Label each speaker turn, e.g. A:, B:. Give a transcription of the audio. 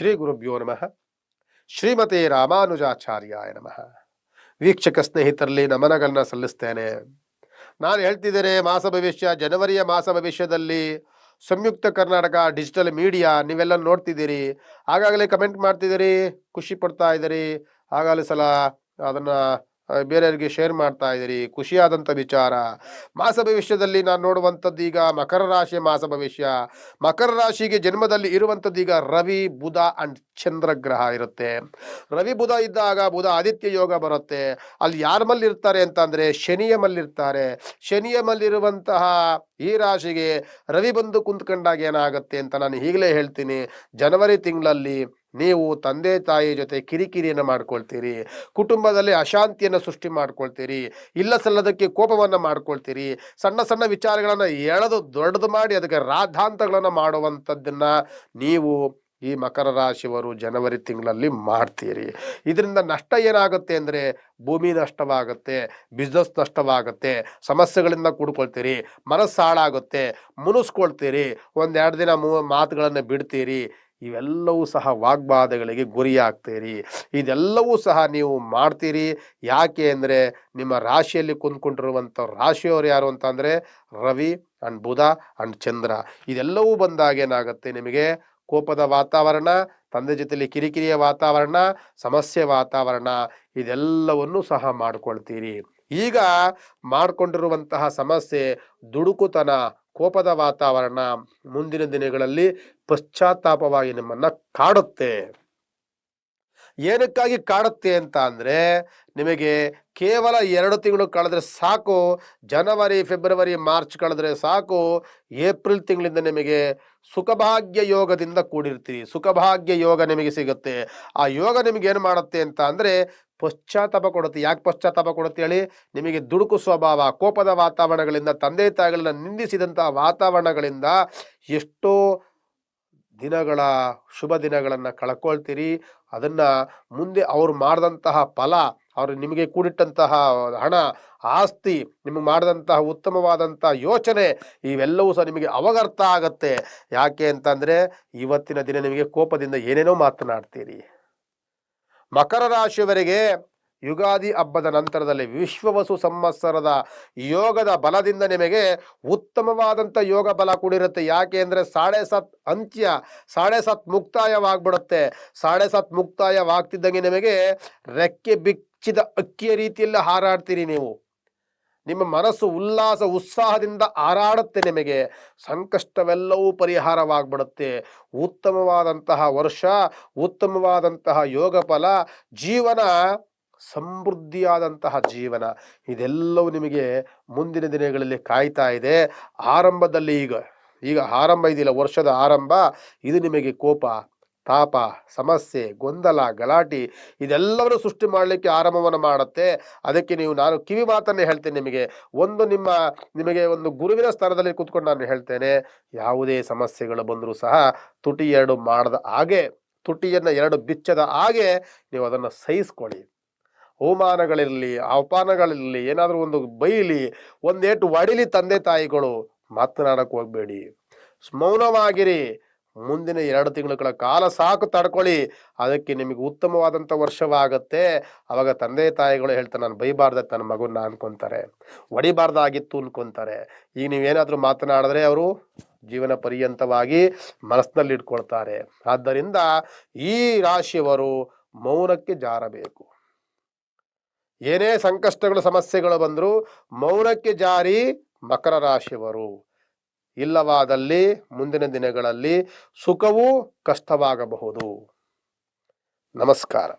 A: ಶ್ರೀ ಗುರುಭ್ಯೋ ನಮಃ. ಶ್ರೀಮತಿ ರಾಮಾನುಜಾಚಾರ್ಯಾಯ ನಮಃ. ವೀಕ್ಷಕ ಸ್ನೇಹಿತರಲ್ಲಿ ನಮನಗಳನ್ನ ಸಲ್ಲಿಸ್ತೇನೆ. ನಾನು ಹೇಳ್ತಿದ್ದೇನೆ, ಮಾಸ ಭವಿಷ್ಯ, ಜನವರಿಯ ಮಾಸ ಭವಿಷ್ಯದಲ್ಲಿ ಸಂಯುಕ್ತ ಕರ್ನಾಟಕ ಡಿಜಿಟಲ್ ಮೀಡಿಯಾ ನೀವೆಲ್ಲ ನೋಡ್ತಿದ್ದೀರಿ. ಆಗಾಗಲೇ ಕಮೆಂಟ್ ಮಾಡ್ತಿದ್ದೀರಿ, ಖುಷಿ ಪಡ್ತಾ ಇದ್ದೀರಿ. ಆಗಾಗಲೇ ಸಲ ಅದನ್ನ ಬೇರೆಯವರಿಗೆ ಶೇರ್ ಮಾಡ್ತಾ ಇದ್ದೀರಿ. ಖುಷಿಯಾದಂಥ ವಿಚಾರ. ಮಾಸ ಭವಿಷ್ಯದಲ್ಲಿ ನಾನು ನೋಡುವಂಥದ್ದು ಈಗ ಮಕರ ರಾಶಿಯ ಮಾಸ ಭವಿಷ್ಯ. ಮಕರ ರಾಶಿಗೆ ಜನ್ಮದಲ್ಲಿ ಇರುವಂಥದ್ದು ಈಗ ರವಿ, ಬುಧ ಅಂಡ್ ಚಂದ್ರ ಗ್ರಹ ಇರುತ್ತೆ. ರವಿ, ಬುಧ ಇದ್ದಾಗ ಬುಧ ಆದಿತ್ಯ ಯೋಗ ಬರುತ್ತೆ. ಅಲ್ಲಿ ಯಾರ ಮಲ್ಲಿರ್ತಾರೆ ಅಂತಂದರೆ ಶನಿಯ ಮಲ್ಲಿರ್ತಾರೆ ಶನಿಯ ಮಲ್ಲಿರುವಂತಹ ಈ ರಾಶಿಗೆ ರವಿ ಬಂದು ಕುಂತ್ಕೊಂಡಾಗ ಏನಾಗುತ್ತೆ ಅಂತ ನಾನು ಈಗಲೇ ಹೇಳ್ತೀನಿ. ಜನವರಿ ತಿಂಗಳಲ್ಲಿ ನೀವು ತಂದೆ ತಾಯಿ ಜೊತೆ ಕಿರಿಕಿರಿಯನ್ನು ಮಾಡ್ಕೊಳ್ತೀರಿ, ಕುಟುಂಬದಲ್ಲಿ ಅಶಾಂತಿಯನ್ನು ಸೃಷ್ಟಿ ಮಾಡ್ಕೊಳ್ತೀರಿ ಇಲ್ಲ ಸಲ್ಲದಕ್ಕೆ ಕೋಪವನ್ನು ಮಾಡ್ಕೊಳ್ತೀರಿ, ಸಣ್ಣ ಸಣ್ಣ ವಿಚಾರಗಳನ್ನು ಎಳೆದು ದೊಡ್ಡದು ಮಾಡಿ ಅದಕ್ಕೆ ರಾಧಾಂತಗಳನ್ನು ಮಾಡುವಂಥದ್ದನ್ನು ನೀವು ಈ ಮಕರ ರಾಶಿಯವರು ಜನವರಿ ತಿಂಗಳಲ್ಲಿ ಮಾಡ್ತೀರಿ. ಇದರಿಂದ ನಷ್ಟ ಏನಾಗುತ್ತೆ ಅಂದರೆ ಭೂಮಿ ನಷ್ಟವಾಗುತ್ತೆ ಬಿಸ್ನೆಸ್ ನಷ್ಟವಾಗುತ್ತೆ, ಸಮಸ್ಯೆಗಳಿಂದ ಕೂಡ್ಕೊಳ್ತೀರಿ, ಮನಸ್ಸು ಹಾಳಾಗುತ್ತೆ, ಮುನಿಸ್ಕೊಳ್ತೀರಿ, ಒಂದೆರಡು ದಿನ ಮೂ, ಮಾತುಗಳನ್ನು ಬಿಡ್ತೀರಿ ಇವೆಲ್ಲವೂ ಸಹ ವಾಗ್ವಾದಗಳಿಗೆ ಗುರಿಯಾಗ್ತೀರಿ. ಇದೆಲ್ಲವೂ ಸಹ ನೀವು ಮಾಡ್ತೀರಿ. ಯಾಕೆ ಅಂದರೆ ನಿಮ್ಮ ರಾಶಿಯಲ್ಲಿ ಕುಂದ್ಕೊಂಡಿರುವಂಥ ರಾಶಿಯವರು ಯಾರು ಅಂತ ಅಂದರೆ ರವಿ ಅಂಡ್ ಬುಧ ಅಂಡ್ ಚಂದ್ರ. ಇದೆಲ್ಲವೂ ಬಂದಾಗ ಏನಾಗುತ್ತೆ ನಿಮಗೆ? ಕೋಪದ ವಾತಾವರಣ, ತಂದೆ ಜೊತೆಲಿ ಕಿರಿಕಿರಿಯ ವಾತಾವರಣ, ಸಮಸ್ಯೆ ವಾತಾವರಣ, ಇದೆಲ್ಲವನ್ನು ಸಹ ಮಾಡ್ಕೊಳ್ತೀರಿ. ಈಗ ಮಾಡಿಕೊಂಡಿರುವಂತಹ ಸಮಸ್ಯೆ ದುಡುಕುತನ ಕೋಪದ ವಾತಾವರಣ ಮುಂದಿನ ದಿನಗಳಲ್ಲಿ ಪಶ್ಚಾತ್ತಾಪವಾಗಿ ನಿಮ್ಮನ್ನ ಕಾಡುತ್ತೆ. ಏನಕ್ಕಾಗಿ ಕಾಡುತ್ತೆ ಅಂತ ಅಂದರೆ, ನಿಮಗೆ ಕೇವಲ ಎರಡು ತಿಂಗಳು ಕಳೆದ್ರೆ ಸಾಕು, ಜನವರಿ, ಫೆಬ್ರವರಿ, ಮಾರ್ಚ್ ಕಳೆದ್ರೆ ಸಾಕು, ಏಪ್ರಿಲ್ ತಿಂಗಳಿಂದ ನಿಮಗೆ ಸುಖಭಾಗ್ಯ ಯೋಗದಿಂದ ಕೂಡಿರ್ತೀರಿ. ಸುಖಭಾಗ್ಯ ಯೋಗ ನಿಮಗೆ ಸಿಗುತ್ತೆ. ಆ ಯೋಗ ನಿಮಗೆ ಏನು ಮಾಡುತ್ತೆ ಅಂತ ಅಂದ್ರೆ ಪಶ್ಚಾತ್ತಾಪ ಕೊಡುತ್ತೆ. ಯಾಕೆ ಪಶ್ಚಾತ್ತಾಪ ಕೊಡುತ್ತೆ ಹೇಳಿ? ನಿಮಗೆ ದುಡುಕು ಸ್ವಭಾವ, ಕೋಪದ ವಾತಾವರಣಗಳಿಂದ, ತಂದೆ ತಾಯಿಗಳನ್ನ ನಿಂದಿಸಿದಂತಹ ವಾತಾವರಣಗಳಿಂದ ಎಷ್ಟೋ ದಿನಗಳ ಶುಭ ದಿನಗಳನ್ನು ಕಳ್ಕೊಳ್ತೀರಿ. ಅದನ್ನ ಮುಂದೆ ಅವ್ರು ಮಾಡಿದಂತಹ ಫಲ, ಅವರು ನಿಮಗೆ ಕೂಡಿಟ್ಟಂತಹ ಹಣ, ಆಸ್ತಿ, ನಿಮಗೆ ಮಾಡಿದಂತಹ ಉತ್ತಮವಾದಂತಹ ಯೋಚನೆ, ಇವೆಲ್ಲವೂ ಸಹ ನಿಮಗೆ ಅವಗರ್ಥ ಆಗತ್ತೆ. ಯಾಕೆ ಅಂತಂದ್ರೆ, ಇವತ್ತಿನ ದಿನ ನಿಮಗೆ ಕೋಪದಿಂದ ಏನೇನೋ ಮಾತನಾಡ್ತೀರಿ. ಮಕರ ರಾಶಿಯವರಿಗೆ ಯುಗಾದಿ ಹಬ್ಬದ ನಂತರದಲ್ಲಿ ವಿಶ್ವವಸು ಸಂವತ್ಸರದ ಯೋಗದ ಬಲದಿಂದ ನಿಮಗೆ ಉತ್ತಮವಾದಂಥ ಯೋಗ ಬಲ ಕೂಡಿರುತ್ತೆ. ಯಾಕೆ ಅಂದರೆ ಸಾಡೆ ಸತ್ ಅಂತ್ಯ, ಸಾಡೆ ಸತ್ ಮುಕ್ತಾಯವಾಗ್ಬಿಡುತ್ತೆ. ಸಾಡೆ ಸತ್ ಮುಕ್ತಾಯವಾಗ್ತಿದ್ದಂಗೆ ನಿಮಗೆ ರೆಕ್ಕೆ ಬಿಚ್ಚಿದ ಅಕ್ಕಿಯ ರೀತಿಯಲ್ಲಿ ಹಾರಾಡ್ತೀರಿ ನೀವು. ನಿಮ್ಮ ಮನಸ್ಸು ಉಲ್ಲಾಸ, ಉತ್ಸಾಹದಿಂದ ಹಾರಾಡುತ್ತೆ ನಿಮಗೆ. ಸಂಕಷ್ಟವೆಲ್ಲವೂ ಪರಿಹಾರವಾಗ್ಬಿಡುತ್ತೆ. ಉತ್ತಮವಾದಂತಹ ವರ್ಷ, ಉತ್ತಮವಾದಂತಹ ಯೋಗ ಫಲ ಜೀವನ, ಸಮೃದ್ಧಿಯಾದಂತಹ ಜೀವನ. ಇದೆಲ್ಲವೂ ನಿಮಗೆ ಮುಂದಿನ ದಿನಗಳಲ್ಲಿ ಕಾಯ್ತಾ ಇದೆ. ಆರಂಭದಲ್ಲಿ ಈಗ ಈಗ ಆರಂಭ ಇದೆಯಲ್ಲ, ವರ್ಷದ ಆರಂಭ. ಇದು ನಿಮಗೆ ಕೋಪ. ತಾಪ, ಸಮಸ್ಯೆ, ಗೊಂದಲ, ಗಲಾಟೆ ಇದೆಲ್ಲವನ್ನು ಸೃಷ್ಟಿ ಮಾಡಲಿಕ್ಕೆ ಆರಂಭವನ್ನು ಮಾಡುತ್ತೆ. ಅದಕ್ಕೆ ನೀವು, ನಾನು ಕಿವಿ ಮಾತನ್ನೇ ಹೇಳ್ತೇನೆ ನಿಮಗೆ. ಒಂದು ನಿಮ್ಮ, ನಿಮಗೆ ಒಂದು ಗುರುವಿನ ಸ್ಥಾನದಲ್ಲಿ ಕೂತ್ಕೊಂಡು ನಾನು ಹೇಳ್ತೇನೆ, ಯಾವುದೇ ಸಮಸ್ಯೆಗಳು ಬಂದರೂ ಸಹ ತುಟಿ ಎರಡು ಮಾಡದ ಹಾಗೆ, ತುಟಿಯನ್ನು ಎರಡು ಬಿಚ್ಚದ ಹಾಗೆ ನೀವು ಅದನ್ನು ಸಹಿಸ್ಕೊಳ್ಳಿ. ಅವಮಾನಗಳಿರಲಿ ಅವಮಾನಗಳಿರಲಿ ಏನಾದರೂ ಒಂದು ಬೈಲಿ, ಒಂದೇಟು ಒಡಿಲಿ ತಂದೆ ತಾಯಿಗಳು ಮಾತನಾಡಕ್ಕೆ ಹೋಗಬೇಡಿ. ಮೌನವಾಗಿರಿ. ಮುಂದಿನ ಎರಡು ತಿಂಗಳ ಕಾಲ ಸಾಕು ತಡ್ಕೊಳ್ಳಿ. ಅದಕ್ಕೆ ನಿಮಗೆ ಉತ್ತಮವಾದಂಥ ವರ್ಷವಾಗತ್ತೆ. ಅವಾಗ ತಂದೆ ತಾಯಿಗಳು ಹೇಳ್ತಾರೆ, ನಾನು ಬೈಬಾರ್ದೆ ನನ್ನ ಮಗುನ ಅನ್ಕೊಂತಾರೆ. ಹೊಡಿಬಾರ್ದಾಗಿತ್ತು ಅನ್ಕೊಂತಾರೆ. ಈಗ ನೀವೇನಾದರೂ ಮಾತನಾಡಿದ್ರೆ ಅವರು ಜೀವನ ಪರ್ಯಂತವಾಗಿ ಮನಸ್ಸಿನಲ್ಲಿ ಇಟ್ಕೊಳ್ತಾರೆ. ಆದ್ದರಿಂದ ಈ ರಾಶಿಯವರು ಮೌನಕ್ಕೆ ಜಾರಬೇಕು. ಏನೇ ಸಂಕಷ್ಟಗಳು, ಸಮಸ್ಯೆಗಳು ಬಂದರೂ ಮೌನಕ್ಕೆ ಜಾರಿ ಮಕರ ರಾಶಿಯವರು. ಇಲ್ಲವಾದಲ್ಲಿ ಮುಂದಿನ ದಿನಗಳಲ್ಲಿ ಸುಖವೂ ಕಷ್ಟವಾಗಬಹುದು. ನಮಸ್ಕಾರ.